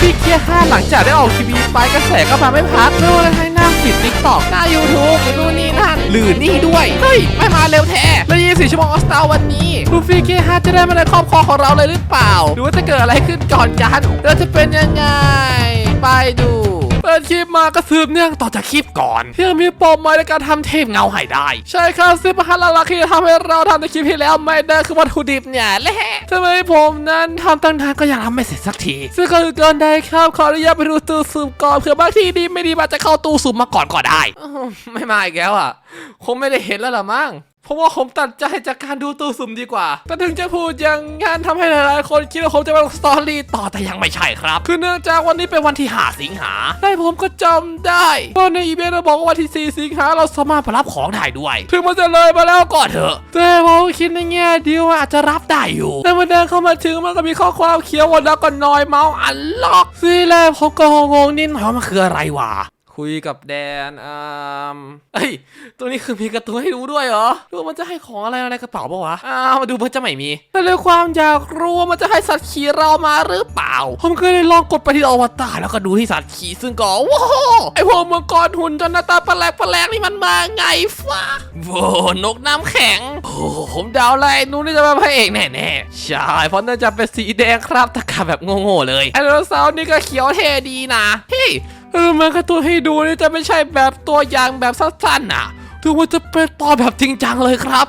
ซี่เกียร์ห้าหลังจากได้ออกทีวีไปกระแสก็มาไม่พักไม่ว่าจะให้หน้าฟีดติ๊กต็อกหน้ายูทูบหรือนู่นนี่นั่นหรือนี่ด้วย เฮ้ย ไม่มาเร็วแท้แล้ว24ชั่วโมงออสตาวันนี้ลูฟี่เกียร์ห้าจะได้มาในครอบครองของเราเลยหรือเปล่า หรือว่าจะเกิดอะไรขึ้นก่อนกันแล้วจะเป็นยังไง ไปดู เปิดคลิปมาก็สืบเนื่องต่อจากคลิปก่อนที่มีปมไว้ในการทำเทพเงาให้ได้ ใช่ครับซึ่งประหารหลักที่ทำให้เราทำในคลิปที่แล้วไม่ได้คือวัตถุดิบเนี่ยแหละทำไมผมนั้นทำตั้งนานก็ยังทำไม่เสร็จสักที ซึ่งก็คือเกินใดครับขออนุญาตไปดูตู้สุ่มก่อนเผื่อบางที่ดีไม่ดีมาจะเข้าตู้สุ่มมาก่อนก็ได้ไม่มาอีกแล้วอะคงไม่ได้เห็นแล้วล่ะมั้ง เพราะว่าผมตัดใจจากการดูตู้สุ่มดีกว่า แต่ถึงจะพูดอย่างงั้นทำให้หลายๆ คนคิดว่าผมจะมาลงสตอรี่ต่อแต่ยังไม่ใช่ครับ คือเนื่องจากวันนี้เป็นวันที่ 5 สิงหาได้ผมก็จำได้เพราะในอีเวนต์เราบอกว่าวันที่ 4 สิงหาเราสามารถไปรับของได้ด้วย ถึงมันจะเลยมาแล้วก็เถอะ แต่ผมคิดในแง่เดียวว่าอาจจะรับได้อยู่ แต่เมื่อเดินเข้ามาถึงมันก็มีข้อความเขียวว่าแล้วก็นอยเมาส์อันล็อกซีแรกผมก็งงนิดหน่อยว่ามันคืออะไรวะ คุยกับแดนอ่าเอ้ย ตัวนี้คือมีกร์ตูนให้ดูด้วยเหรอดูมันจะให้ของอะไรในกระเป๋าปะวะ อ้าวมาดูมันจะไม่มี แต่ด้วยความอยากรู้ว่ามันจะให้สัตว์ขี่เรามาหรือเปล่า ผมก็เลยลองกดไปที่อวตารแล้วก็ดูที่สัตว์ขี่ซึ่งก็ว้าวไอพวกมังกรหุ่นจนหน้าตาแปลกแปลกนี่มันมาไงฟ้าโว้นกน้ำแข็ง โอ้ผมเดาเลยนู้นนี่จะเป็นพระเอกแน่ๆใช่เพราะน่าจะเป็นสีแดงครับตะกาแบบโง่ๆเลยไอไดโนเสาร์นี่ก็เขียวเท่ดีนะเฮ้ เออมันก็ตัวให้ดูนี่จะไม่ใช่แบบตัวอย่างแบบสั้นๆน่ะถือว่าจะเป็นตอนแบบจริงจังเลยครับ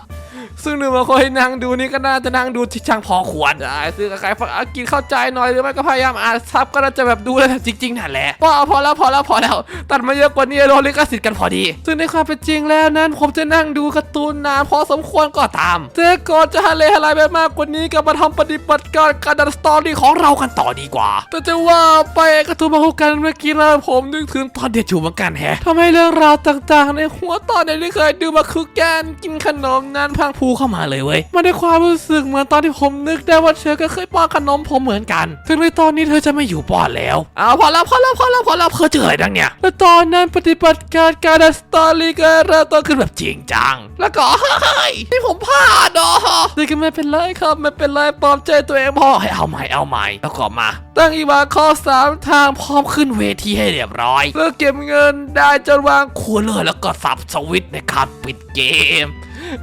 ซึ่งหนึ่งมาคอยนั่งดูนี่ก็น่าจะนั่งดูจริงจังพอควรได้ซึ่งใครฟังกินเข้าใจหน่อยหรือไม่ก็พยายามอ่านซับก็น่าจะแบบดูแล้วจริงๆนั่นแหละพอพอแล้วพอแล้วพอแล้ว ตัดมาเยอะกว่านี้โดนลิขสิทธิ์กันพอดี ซึ่งในความเป็นจริงแล้วนั้น ผมจะนั่งดูการ์ตูนนานพอสมควรก็ตามแต่ก่อนจะฮาเลฮาลายไปมากกว่านี้ก็มาทำปฏิบัติการการดันสตอรี่ของเรากันต่อดีกว่า แต่จะว่าไปการ์ตูนมาคู่กันเมื่อกี้แล้วผมนึกถึงตอนเด็กอยู่เหมือนกันแฮะทำให้เรื่องราวต่างๆ ในหัวตอนเด็กที่เคยดูมาคือการกินขนมนั้นพังผูพูเข้ามาเลยเว้ยมันได้ความรู้สึกเหมือนตอนที่ผมนึกได้ว่าเธอก็เคยป้อนขนมผมเหมือนกัน ถึงในตอนนี้เธอจะไม่อยู่ป้อนแล้วอ้าวพอแล้วพอแล้วพอแล้วพอแล้วเพอเจออะไรดังเนี่ยและตอนนั้นปฏิบัติการการดันสตอรี่ก็เริ่มต้นขึ้นแบบจริงจัง แล้วก็เฮ้ยนี่ผมพลาดอ๋อแต่ก็ไม่เป็นไรครับไม่เป็นไรปลอบใจตัวเองพอให้เอาใหม่เอาใหม่แล้วก็มา ตั้งอีวาข้อสามทางพร้อมขึ้นเวทีให้เรียบร้อย เพื่อเก็บเงินได้จนวางคูลเลอร์แล้วก็สับสวิตช์ในการปิดเกม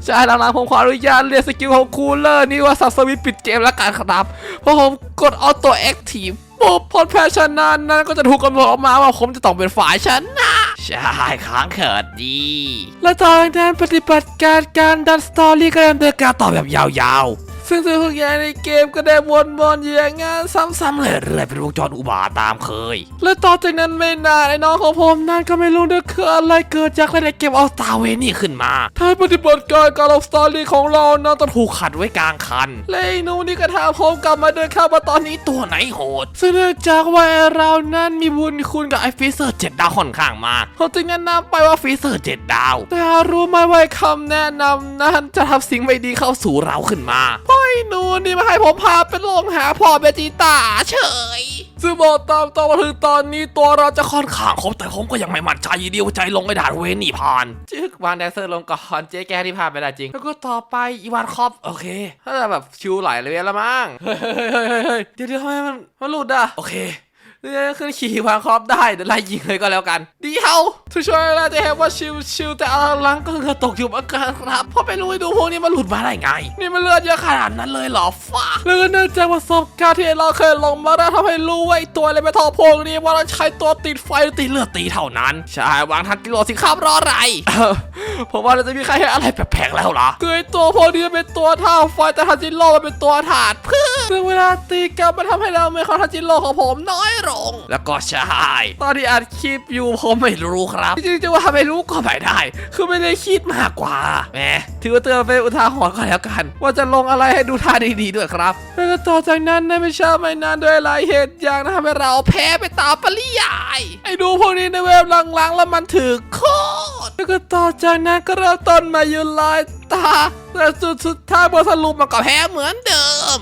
ใช่หลังๆผมขออนุญาตเรียนสกิลของคูลเลอร์นี่ว่าสับสวิตปิดเกมแล้วกันครับ เพราะผมกดออโต้แอคทีฟปุ๊บพอแพ้ชนะนั้นก็จะถูกกำหนดออกมาว่าผมจะต้องเป็นฝ่ายชนะใช่ค้างเขิดดีและตอนนั้นปฏิบัติการการดันสตอรี่ก็ดำเนินการต่อแบบยาวๆ ซึ่งทุกอย่างในเกมก็ได้วนวนๆอย่างงั้นซ้ำๆเลยเรื่อยๆเป็นวงจรอุบาทตามเคย และต่อจากนั้นไม่นานไอ้น้องของผมนั่นก็ไม่รู้นะคืออะไรเกิดจากอะไรในเกมเอาตาเวนี่ขึ้นมาท้ายปฏิบัติการการเอาสตอรี่ของเราน่าจะถูกขัดไว้กลางคันและไอ้หนูนี่ก็ถามผมกลับมาเดินเข้ามาตอนนี้ตัวไหนโหดซึ่งเนื่องจากว่าไอ้เรานั้นมีบุญคุณกับไอ้ฟิเซอร์เจ็ดดาวค่อนข้างมากเขาจึงแนะนำไปว่าฟิเซอร์เจ็ดดาว แต่รู้ไหมว่าไอ้คำแนะนำนั้นจะทำสิ่งไม่ดีเข้าสู่เราขึ้นมา เพราะไอ้หนูนี่มาให้ผมพาไปลงหาพ่อเบจิต้าเฉยซึ่งบอกตามตรงมาถึงตอนนี้ตัวเราจะค่อนข้างครบแต่ผมก็ยังไม่มั่นใจอยู่ดีว่าใจลงไอ้ด่านเวนี่ผ่านจึกวานแดนเซอร์ลงก่อนเจ๊แกที่ผ่านไปได้จริง แล้วก็ต่อไปอีวานคอปโอเคถ้าจะแบบชิวไหลายเลยละมั้งเฮ้ยเฮ้ยเฮ้ยเฮ้ยเดี๋ยวเดี๋ยวทำไมมันมันหลุดอะโอเคเดี๋ยวขึ้นขี่วางครอบได้เดี๋ยวไล่ยิงเลยก็แล้วกันเดียว ทุกช่วยเราจะเห็นว่าชิวชิวแต่อาลังก็เหงื่อตกอยู่เหมือนกันครับเพราะไม่รู้ดูพวกนี้มันหลุดมาได้ไง นี่มันเลือดเยอะขนาดนั้นเลยเหรอฟ้าแล้วก็เนื่องจากประสบการณ์ที่เราเคยลงมาแล้วทำให้รู้ว่าไอ้ตัวอะไรไม่ทอพวกนี้ว่าเราใช้ตัวติดไฟติดเลือดตีเท่านั้นใช่วางทันกิโลสิครับรออะไรเอ้าผมว่าเราจะมีใครให้อะไรแปลกๆแล้วเหรอคือไอตัวพวกนี้เป็นตัวท่าไฟแต่ทันจิโร่มันเป็นตัวถาดเพื่อซึ่งเวลาตีกันมันทำให้เราไม่เข้าทันจิโร่ของผมน้อยลง แล้วก็ใช่ตอนที่อัดคลิปอยู่ผมไม่รู้ครับจริงๆจะว่าไม่รู้ก็ไม่ได้ คือไม่ได้คิดมากกว่าแหมถือว่าเตือนเป็นอุทาหรณ์ก็แล้วกัน ว่าจะลงอะไรให้ดูท่าดีๆด้วยครับแล้วก็ต่อจากนั้นนะไม่ช้าไม่นานด้วยหลายเหตุอย่างนะทำให้เราแพ้ไปตามปริยาย ไอ้ดูพวกนี้ในเว็บหลังๆ แล้วมันถือโคตรแล้วก็ต่อจากนั้นก็เริ่มต้นมาอยู่ลายตาแต่สุดสุดท้ายบทสรุปมันก็แพ้เหมือนเดิม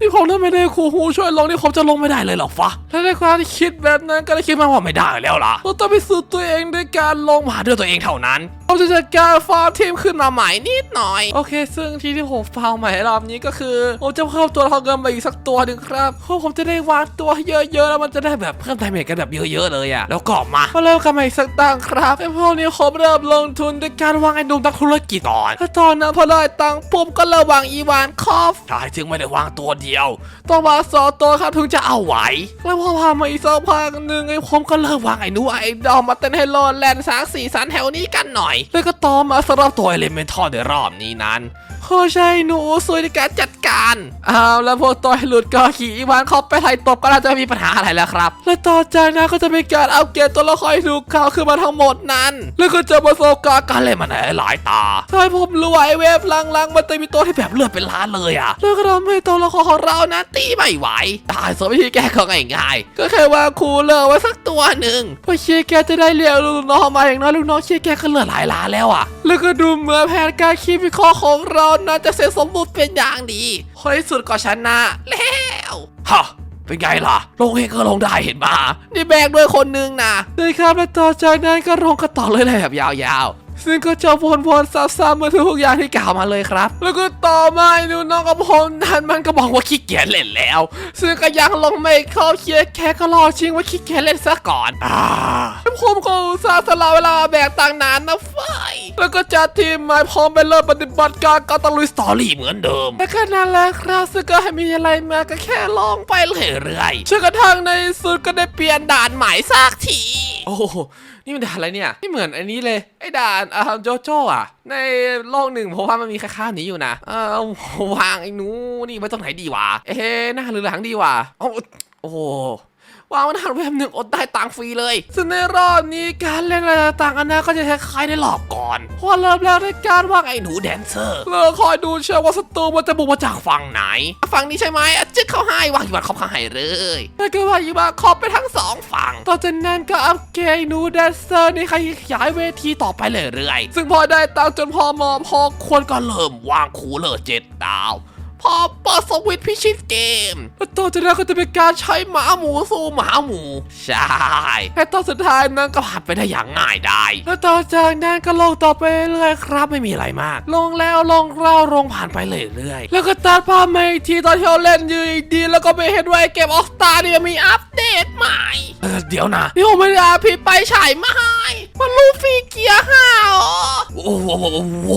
นี่ผมถ้าไม่ได้ครูฮูช่วยลงนี่ผมจะลงไม่ได้เลยหรอฟะและในความที่คิดแบบนั้นก็ได้คิดมาว่าไม่ได้แล้วล่ะเราต้องไปสู้ตัวเองด้วยการลงมาด้วยตัวเองเท่านั้น ผมจะจัดการฟาร์มทีมขึ้นมาใหม่นิดหน่อย โอเค ซึ่งที่ที่ผมฟาร์มใหม่รอบนี้ก็คือผมจะเพิ่มตัวละครเกินมาอีกสักตัวหนึ่งครับเพราะผมจะได้วางตัวเยอะๆแล้วมันจะได้แบบเพิ่มไดเมจกันแบบเยอะๆเลยอะแล้วก็มามาเริ่มกันใหม่อีกสักตั้งครับไอ้พวกนี้ผมเริ่มลงทุนด้วยการวางไอ้หนุ่มนักธุรกิจก่อนถ้าตอนนั้นพอได้ตังค์ผมก็เริ่มวางอีวานคอฟใช่จึงไม่ได้วางตัวเดียว ต้องวางสองตัวครับถึงจะเอาไหวแล้วพอผ่านมาอีกสักพักหนึ่งไอ้ผมก็เริ่มวางไอ้นูไอ้ดอมมาเต้นให้โลดแลนด์สางสีสันแถวนี้กันหน่อยแล้วก็ต่อมาสำหรับตัวเอลิเมนทัลในรอบนี้นั้น โอ้ใช่หนูสวยในการจัดการอ้าวแล้วพวกตัวให้หลุดก็ขี่อีวานเข้าไปไล่ตบก็น่าจะมีปัญหาอะไรแล้วครับ และต่อจากนั้นก็จะมีการเอัปเกรดตัวละครห้ถูกข่าวขึ้นมาทั้งหมดนั้น แล้วก็จะประสบการณ์การเล่นมันในหลายตาใช่ผมรู้ว่าไอเวฟลังๆมันจะมีตัวที่แบบเลือดเป็นล้านเลยอะแล้วก็ทำให้ตัวละครของเรานะตีไม่ไหวตายส่วนวิธีแก้ก็ง่ายๆก็แค่ว่าคูเลอร์ไว้สักตัวหนึ่งเพื่อเชียร์แกจะได้เรียกลูกน้องมาอย่างน้อยลูกน้องเชียร์แกก็เลือดหลายล้านแล้วอะ แล้วก็ดูเหมือนแผนการคิดวิเคราะห์ของเราน่าจะเสร็จสมบูรณ์เป็นอย่างดีคนที่สุดก็ชนะแล้วฮะเป็นไงล่ะ ลงเองก็ลงได้เห็นมานี่แบกด้วยคนนึงนะเลยครับแล้วต่อจากนั้นก็ลงกันต่อเลยแบบยาวๆ ซึ่งก็จะวนๆซ้ำๆมาทุกอย่างที่กล่าวมาเลยครับ แล้วก็ต่อมาไอ้หนูน้องกับผมนั้นมันก็บอกว่าขี้เกียจเล่นแล้ว ซึ่งก็ยังลงไม่เข้าเคียร์แค่ก็รอชิงว่าขี้เกียจเล่นซะก่อนอ่าผมก็อุตส่าห์สละเวลามาแบกต่างนานนะไฟ แล้วก็จัดทีมหม่พร้อมไปเริ่มปฏิบัติการก็ตะลุยสตอรี่เหมือนเดิมแต่ก็นั่นแหละครับซึ่งก็ให้มีอะไรมาก็แค่ลองไปเรื่อยๆจนกระทั่งในสุดก็ได้เปลี่ยนด่านใหม่สักที โอ้โหนี่มันด่านอะไรเนี่ยไม่เหมือนอันนี้เลยไอ้ด่านอ่าโจโจ้อะในโลกหนึ่งผมว่ามันมีค่าๆนี้อยู่นะเออวางไอ้หนูนี่ไว้ตรงไหนดีวะเอ๊ะหน้าหรือหลังดีวะโอ้โอ้โห วางมันหันเว็บหนึ่งอดได้ตังฟรีเลย ซึ่งในรอบนี้การเล่นอะไรต่างๆอันนั้นก็จะคล้ายๆในรอบก่อนเพราะเริ่มแล้วด้วยการวางไอ้หนูแดนเซอร์เราคอยดูเชื่อว่าศัตรูมันจะบุกมาจากฝั่งไหน ฝั่งนี้ใช่ไหมอจึ๊กเข้าให้วางอยู่บนขอบข้างให้เลยแล้วก็วาอยู่บนขอบไปทั้งสองฝั่งต่อจากนั้นก็อัปเกรดหนูแดนเซอร์ในขยายเวทีต่อไปเรื่อยๆซึ่งพอได้ตังจนพอเหมอพอควรก็เริ่มวางคูเลอร์เจ็ดดาว พอเปิดสวิตพิชิตเกมตอจากนั้นก็จะเป็นการใช้หมาหมูสู้หมาหมู ใช่แต่ตอนสุดท้ายนั้นก็ผ่านไปได้อย่างง่ายได้แล้วต่อจากนั้นก็ลงต่อไปเรื่อยครับไม่มีอะไรมาก ลงแล้วลงเล่าลงผ่านไปเรื่อยๆแล้วก็ตัดภาพมาอีกทีตอนที่เราเล่นอยู่ดีแล้วก็ไปเห็นว่าเกมออฟสตาร์นี่มีอัปเดตใหม่เออเดี๋ยวนะนี่ผมไม่ได้อาพีไปฉายไม่มันลูฟี่เกียร์ห้าอโอ้โห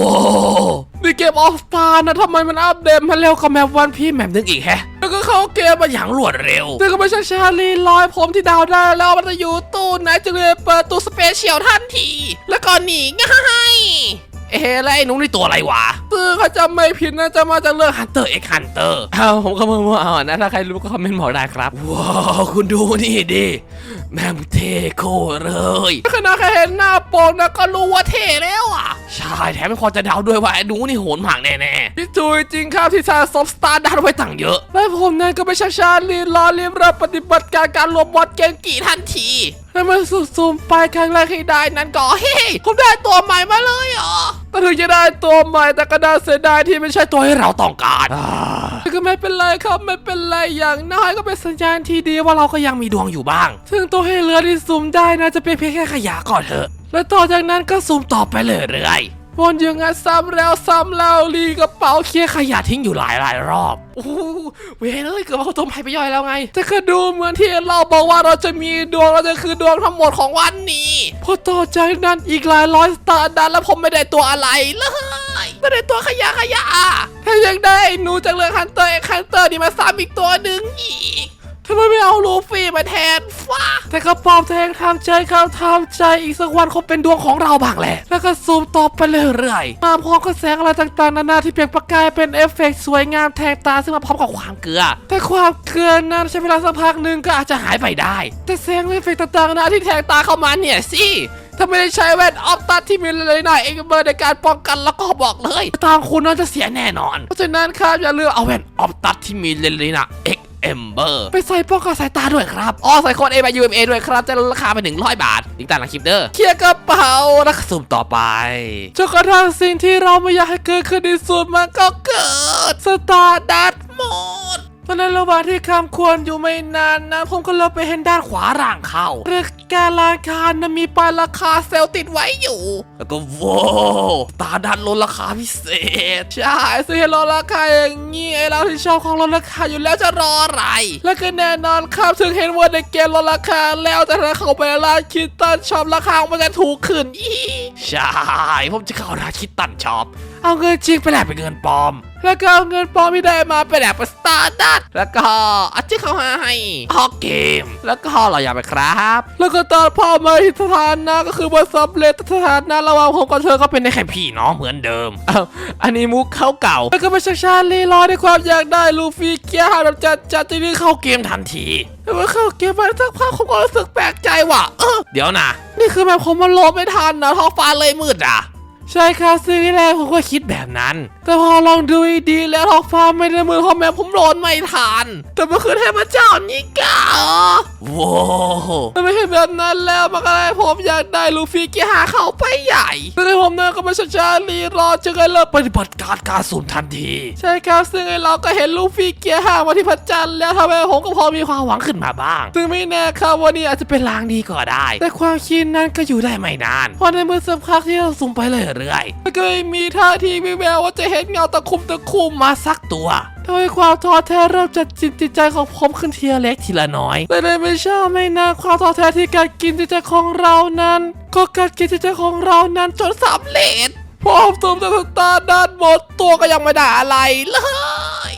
นี่เกมออฟสตาร์นะทำไมมันอัปเดตมาเร็วกว่าแมปวันพี่แมปนึงอีกแฮะ แล้วก็เข้าเกมมาอย่างรวดเร็วแต่ก็ไม่ใช่ชาลีลอยผมที่ดาวได้แล้วมันจะอยู่ตู้ไหนจึงเลยเปิดตู้สเปเชียลทันที แล้วก็หนีง่ายเอ๊ะแล้วไอ้หนุ้งนี่ตัวอะไรวะซึ่งเขาจำไม่ผิดนะจะมาจากเรื่อง Hunter x Hunter อ้าวผมก็มั่วๆเอานะ ถ้าใครรู้ก็คอมเมนต์บอกได้ครับ ว้าว คุณดูนี่ดิ แม่งเท่โคตรเลยขณะแค่เห็นหน้าโปกนะก็รู้ว่าเท่แล้วอะ ใช่แถมไม่พอจะเดาด้วยว่าไอ้หนูนี่โหนหมากแน่ๆพี่จุยจริงครับที่สะสมสตาร์ดันไว้ตั้งเยอะ และผมนั่นก็ไปชาชาลีรอรีบรับปฏิบัติการการรวมบอดเกงกี่ทันทีแล้วมันสุดซูมไปครั้งแรกที่ได้นั้นก็เฮ้ยผมได้ตัวใหม่มาเลยเหรอแต่ถึงจะได้ตัวใหม่แต่ก็น่าเสียดายที่ไม่ใช่ตัวที่เราต้องการแต่ก็ไม่เป็นไรครับไม่เป็นไรอย่างน้อยก็เป็นสัญญาณที่ดีว่าเราก็ยังมีดวงอยู่บ้าง ซึ่งตัวให้เหลือที่ซูมได้นะจะเป็นเพียงแค่ขยะก่อนเถอะ แล้วต่อจากนั้นก็ซูมต่อไปเรื่อยๆวนอยู่งั้นซ้ำแล้วซ้ำเล่ารีกระเป๋าเคลียร์ขยะทิ้งอยู่หลายหลายรอบโอ้เว้ยเลยเกือบเอาตัวใหม่ไปย่อยแล้วไงแต่ก็ดูเหมือนที่เราบอกว่าเราจะมีดวงเราจะคือดวงทั้งหมดของวันนี้พอต่อจากนั้นอีกหลายร้อยสตาร์ดันแล้วผมไม่ได้ตัวอะไรเลยไม่ได้ตัวขยะขยะถ้ายังได้หนูจากเรืองฮันเตอร์เอ็กฮันเตอร์นี่มาซ้ำอีกตัวหนึ่งอีก ทำไมไม่เอาลูฟี่มาแทนฟ้าแต่กระปอมแทงทำใจครับทำใจอีกสักวันคงเป็นดวงของเราบ้างแหละ แล้วก็ซูมต่อไปเรื่อยๆมาพร้อมกับแสงอะไรต่างๆนานาที่เปล่งประกายเป็นเอฟเฟกต์สวยงามแทงตาซึ่งมาพร้อมกับความเกลือ แต่ความเกลือนั้นใช้เวลาสักพักหนึ่งก็อาจจะหายไปได้ แต่แสงเอฟเฟกต่างๆนานาที่แทงตาเข้ามาเนี่ยสิถ้าไม่ได้ใช้แว่นออฟตัดที่มีเลยหน่อยเองเบอร์ในการป้องกันแล้วก็บอกเลยทางคุณน่าจะเสียแน่นอน เพราะฉะนั้นครับอย่าลืมเอาแว่นออฟตัดที่มีเลนส์เลยนะเอ็ก เอมเบอร์ไปใส่ป้องกันสายตาด้วยครับอ๋อใส่โค้ด A ไป UMA ด้วยครับจะลดราคาไป100 บาทลิงก์ใต้หลังคลิปเด้อเคลียร์กระเป๋าแล้วก็สุ่มต่อไปจนกระทั่งสิ่งที่เราไม่อยากให้เกิดขึ้นในสุดมันก็เกิดสตาร์ดัตหมด ตอนนั้นระหว่างที่ข้ามควรอยู่ไม่นานนะ ผมก็เลยไปเห็นด้านขวาร่างเขาเรือการลานคานะมีป้ายราคาเซลล์ติดไว้อยู่ แล้วก็โว้วตาดันลดราคาพิเศษ ใช่ซื้อให้ลดราคาอย่างงี้ไอเราที่ชอบของลดราคาอยู่แล้วจะรออะไร แล้วก็แน่นอนครับถึงเห็นว่าในเกมลดราคาแล้วแต่ถ้าเข้าไปร้านคิตตันช็อปราคามันจะถูกขึ้นอีกใช่ผมจะเข้าร้านคิตตันช็อปเอาเงินจริงไปแลกเป็นเงินปลอม แล้วก็เอาเงินปลอมที่ได้มาไปแลกเป็นสตาร์ดัตแล้วก็อาจจะเขาให้ฮอกเกม แล้วก็เราอย่าไปครับ แล้วก็ตอนพ่อมาที่สถานะก็คือว่าสำเร็จสถานะระหว่างผมกับเธอก็เป็นได้แค่พี่น้องเหมือนเดิมอ้าวอันนี้มุกเขาเก่า แล้วก็ไปชักชาลีรอในความอยากได้ลูฟี่เกียร์หาแบบจัดจัดที่นี่เข้าเกมทันทีแต่ว่าเข้าเกมมาสักพักผมก็รู้สึกแปลกใจว่ะเออเดี๋ยวนะนี่คือแบบผมมันลบไม่ทันนะท้องฟ้าเลยมืดอะ ใช่ครับซื้อที่แรกผมก็คิดแบบนั้น แต่พอลองดูดีๆแล้วท้องฟ้าไม่ได้มือพ่อแม่ผมโดนไม่ทัน แต่มันคือเทพเจ้านี่กาว้าวแต่ไม่ใช่แบบนั้นแล้วมันก็เลยผมอยากได้ลูฟี่เกียร์หาเขาไปใหญ่แต่ในผมเนี่ยก็ไม่ช้าชาลีรอจึงได้เริ่มปฏิบัติการการสูนทันที ใช่ครับซึ่งไอเราก็เห็นลูฟี่เกียร์หามาที่พระจันทร์แล้วทำให้ผมก็พอมีความหวังขึ้นมาบ้าง ซึ่งไม่แน่ครับวันนี้อาจจะเป็นลางดีก็ได้ แต่ความคิดนั้นก็อยู่ได้ไม่นานเพราะในเมื่อสักพักที่เราสุ่มไปเรื่อยๆมันก็เลยมีท่าทีวิแววว่าจะเห็นเงาตะคุ่มตะคุ่มมาสักตัวทำให้ความท้อแท้เริ่มจัดจิตจิตใจของผมขึ้นทีละเล็กทีละน้อยแต่ในไม่ช้าไม่นานความท้อแท้ที่การกินจิตใจของเรานั้น ก็การกินจิตใจของเรานั้นจนสำเร็จพอผมสุ่มแต่สตาร์ด้านหมดตัวก็ยังไม่ได้อะไรเลย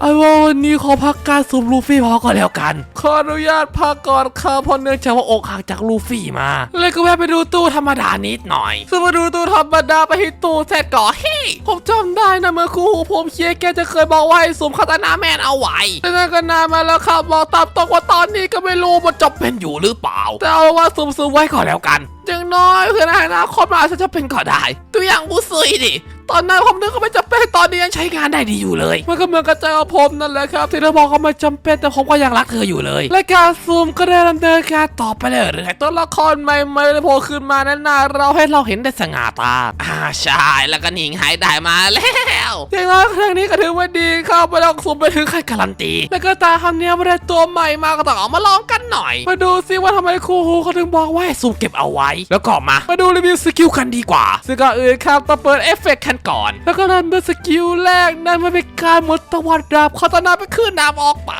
ไอ้ว่าวันนี้ขอพักการสูบลูฟี่พอก่อนแล้วกัน ขออนุญาตพักก่อนครับเพราะเนื่องจากว่าอกหักจากลูฟี่มา เลยก็แวะไปดูตู้ธรรมดานิดหน่อยซึ่งมาดูตู้ธรรมดาไปที่ตู้เสร็จก่อนเฮ้ยผมจำได้นะเมื่อครูหูผมเคียร์แกจะเคยบอกว่าให้สูมคาตานาแมนเอาไว้แต่นั่นก็นานมาแล้วครับบอกตามตรงว่าตอนนี้ก็ไม่รู้มันจะเป็นอยู่หรือเปล่า แต่เอาว่าสูมซูมไว้ก่อนแล้วกันอย่างน้อยเพื่อนอนาคตมันอาจจะเป็นก็ได้ ตัวอย่างบูซุยดิ ตอนนั้นผมนึกว่าไม่จำเป็นตอนนี้ยังใช้งานได้ดีอยู่เลย มันก็เหมือนกับใจของผมนั่นแหละครับที่เธอบอกว่าไม่จำเป็นแต่ผมก็ยังรักเธออยู่เลยและการซูมก็ได้ดำเนินการต่อไปเรื่อยๆตัวละครใหม่ๆได้โผล่ขึ้นมานั้นนาเราให้เราเห็นได้สง่าตาอ่าใช่แล้วก็หนิงหายได้มาแล้วอย่างน้อยครั้งนี้ก็ถือว่าดีครับไม่ต้องซูมไปถึงขั้นการันตี แล้วก็ตาคำเนี้ยไม่ได้ตัวใหม่มาก็ต้องเอามาลองกันหน่อย มาดูซิว่าทำไมครูฮูเขาถึงบอกว่าให้ซูมเก็บเอาไว้ แล้วก็มามาดูรีวิวสกิลกันดีกว่าซึ่งก่อนอื่นครับต้องเปิดเอฟเฟกต์กันก่อน แล้วก็นั่นเป็นสกิลแรกนั่นมันเป็นการหมดตะวัดดาบคาตานาไปขึ้นน้ำออกไป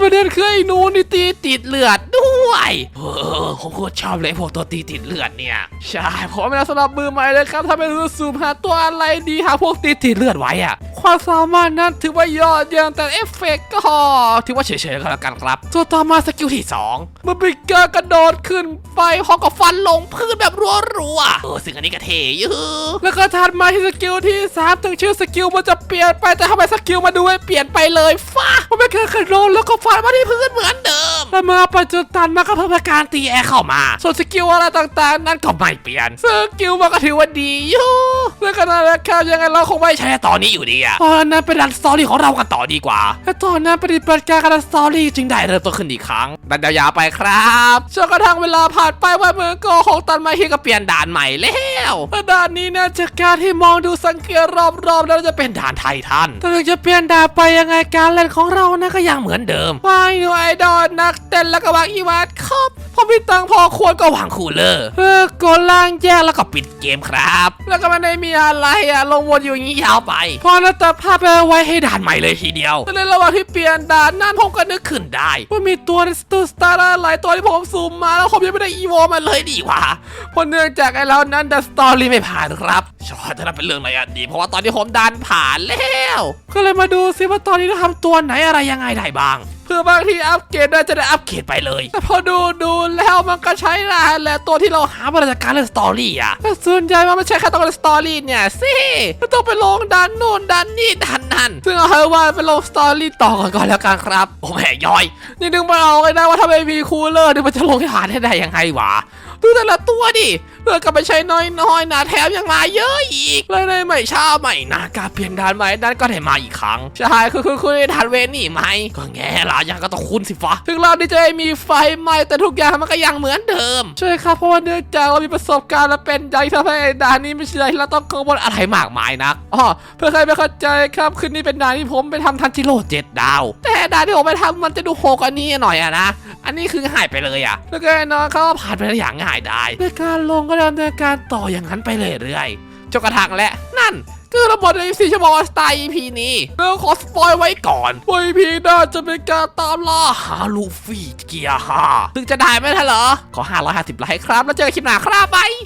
ประเด็นคือไอ้นูนี่ตีติดเลือดด้วยเออผมโคตรชอบเลยพวกตัวตีติดเลือดเนี่ยใช่ผมไม่สำหรับมือใหม่เลยครับถ้าไม่รู้จะซูมหาตัวอะไรดีหาพวกตีติดเลือดไว้อะความสามารถนั้นถือว่ายอดเยี่ยมแต่เอฟเฟกต์ก็ถือว่าเฉยๆก็แล้วกันครับส่วนต่อมาสกิลที่สองมันเป็นการกระโดดขึ้นไปพร้อมกับฟันลงพื้นแบบรัวๆเออซึ่งอันนี้ก็เท่ยู่แล้วก็ถัดมาที่สกิลที่สามถึงชื่อสกิลมันจะเปลี่ยนไปแต่ทำไมสกิลมาดูไม่เปลี่ยนไปเลยฟ้ามันเป็นแค่กระโดดแล้วก็ฟันมาที่พื้นเหมือนเดิมแต่มาปัจจุบันมาก็เพิ่มการตีแอร์เข้ามา ส่วนสกิลอะไรต่างๆ นั้นก็ไม่เปลี่ยนสกิลมันก็ถือว่าดีอยู่แล้วก็นั่นแหละครับยังไงเราคงไม่ใช้ตอนนี้อยู่ดีอะเพราะนั้นไปดันสตอรี่ของเรากันต่อดีกว่าและตอนนั้นปฏิบัติการการสตอรี่จึงได้เริ่มต้นขึ้นอีกครั้งดันยาวๆไปครับจนกระทั่งเวลาผ่านไปวันเมื่อก็ของตันมาเฮียก็เปลี่ยนด่านใหม่แล้วด่านนี้นะจากการที่มองดูสังเกตรอบๆแล้วจะเป็นด่านไททันแต่ถึงจะเปลี่ยนด่านไปยังไงการเล่นของเรานะก็ยังเหมือนเดิมวางอยู่ไอดอลนักเต้นแล้วก็วางอีวาดครับพอมีตังพอควรก็วางคูลเลอร์เออกดล่างแยกแล้วก็ปิดเกมครับ แล้วก็ไม่ได้มีอะไรอะลงวนอยู่อย่างนี้ยาวไป พอนัตภาพไปไว้ให้ด่านใหม่เลยทีเดียวในระหว่างที่เปลี่ยนด่านนั่นผมก็นึกขึ้นได้ ว่ามีตัวในสตูสตาร์หลายตัวที่ผมซูมมาแล้วผมยังไม่ได้อีโวมันเลยดีว่าเพราะเนื่องจากไอ้เรานั้นดัสตอรี่ไม่ผ่านครับชอจะนั้นเป็นเรื่องอะไรอะดี เพราะว่าตอนนี้ผมดันผ่านแล้ว ก็เลยมาดูซิว่าตอนนี้เราทำตัวไหนอะไรยังไงได้บ้าง เพื่อบางทีอัปเกรดได้จะได้อัปเกรดไปเลยแต่พอดูดูแล้วมันก็ใช้ได้แหละตัวที่เราหามาจากการเล่นสตอรี่อะแต่ส่วนใหญ่มันไม่ใช่แค่ต้องเล่นสตอรี่เนี่ยสิมันต้องไปลงดันโน่นดันนี่ดันนั่นซึ่งเอาให้ว่าไปลงสตอรี่ต่อก่อนก่อนแล้วกันครับ โอ้แม่ย้อย นี่นึกไม่ออกเลยนะว่าถ้าไม่มีคูลเลอร์เนี่ยมันจะลงให้ผ่านให้ได้ยังไงวะดูแต่ละตัวดิ เลือกลับไปใช้น้อยๆนะแถมยังมาเยอะอีก เลยเลยไม่ชาใหม่นะการเปลี่ยนด่านใหม่นั้นก็ได้มาอีกครั้ง ใช่คือคือคือได้ด่านเวนี่ไหมก็แง่ละยังก็ต้องคุณสิฟ้าถึงเราที่จะมีไฟไหม้แต่ทุกอย่างมันก็ยังเหมือนเดิม ใช่ครับเพราะว่าเนื่องจากเรามีประสบการณ์และเป็นใจทำให้ด่านนี้ไม่ใช่เราต้องกังวลอะไรมากมายนักอ๋อเพื่อใครไม่เข้าใจครับคืนนี้เป็นด่านที่ผมไปทำทันจิโร่เจ็ดดาว แต่ด่านที่ผมไปทำมันจะดูโหกอันนี้หน่อยอะนะอันนี้คือหายไปเลยอะแล้วก็น่นอนเขาก็ผ่านไปได้อย่างง่ายได้ในการลงก็ดำเนินการต่ออย่างนั้นไปเรื่อยๆจนกระทั่งและนั่นคือระบบใน4ชั่วโมงสไตล์ EP นี้เราขอสปอยไว้ก่อนว่า EP น่าจะเป็นการตามล่าหาลูฟี่เกียร์ห้าถึงจะได้ไหมท่านเหรอ ขอ 550 ไลค์ครับ แล้วเจอกันคลิปหน้าครับไป